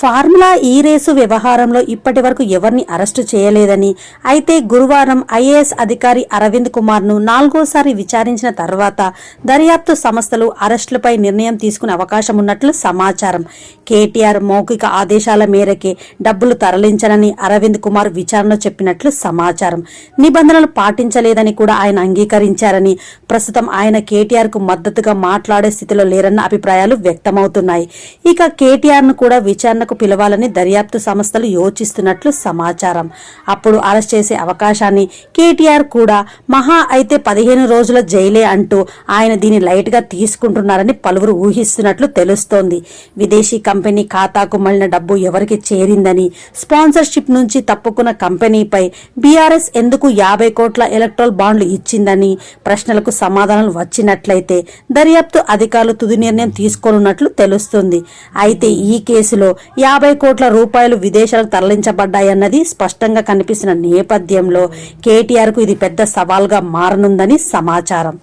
Formula ఈ race వ్యవహారంలో ఇప్పటి వరకు ఎవరిని అరెస్టు చేయలేదని అయితే గురువారం ఐఏఎస్ అధికారి అరవింద్ కుమార్ను నాలుగోసారి విచారించిన తర్వాత దర్యాప్తు సంస్థలు అరెస్టులపై నిర్ణయం తీసుకునే అవకాశం ఉన్నట్లు సమాచారం. కేటీఆర్ మౌఖిక ఆదేశాల మేరకే డబ్బులు తరలించనని అరవింద్ కుమార్ విచారణలో చెప్పినట్లు సమాచారం. నిబంధనలు పాటించలేదని కూడా ఆయన అంగీకరించారని ప్రస్తుతం ఆయన కేటీఆర్కు మద్దతుగా మాట్లాడే స్థితిలో లేరన్న అభిప్రాయాలు వ్యక్తమవుతున్నాయి. ఇక కేటీఆర్ను కూడా విచారణకు పిలవాలని దర్యాప్తు సంస్థలు యోచిస్తున్నట్లు సమాచారం. అప్పుడు అరెస్ట్ చేసే అవకాశాన్ని కేటీఆర్ కూడా మహా అయితే పదిహేను రోజుల జైలే అంటూ ఆయన దీన్ని లైట్గా తీసుకుంటున్నారని పలువురు ఊహిస్తున్నట్లు తెలుస్తోంది. విదేశీ కంపెనీ ఖాతాకు మళ్ళిన డబ్బు ఎవరికి చేరిందని స్పాన్సర్షిప్ నుంచి తప్పుకున్న కంపెనీపై బీఆర్ఎస్ ఎందుకు యాభై కోట్ల ఎలక్ట్రల్ బాండ్లు ఇచ్చిందని ప్రశ్నలకు సమాధానాలు వచ్చినట్లయితే దర్యాప్తు అధికారులు తుది నిర్ణయం తీసుకోనున్నట్లు తెలుస్తుంది. అయితే ఈ కేసులో యాభై కోట్ల రూపాయలు విదేశాలకు తరలించబడ్డాయన్నది స్పష్టంగా కనిపిస్తున్న నేపథ్యంలో కేటీఆర్కు ఇది పెద్ద సవాల్గా మారనుందని సమాచారం.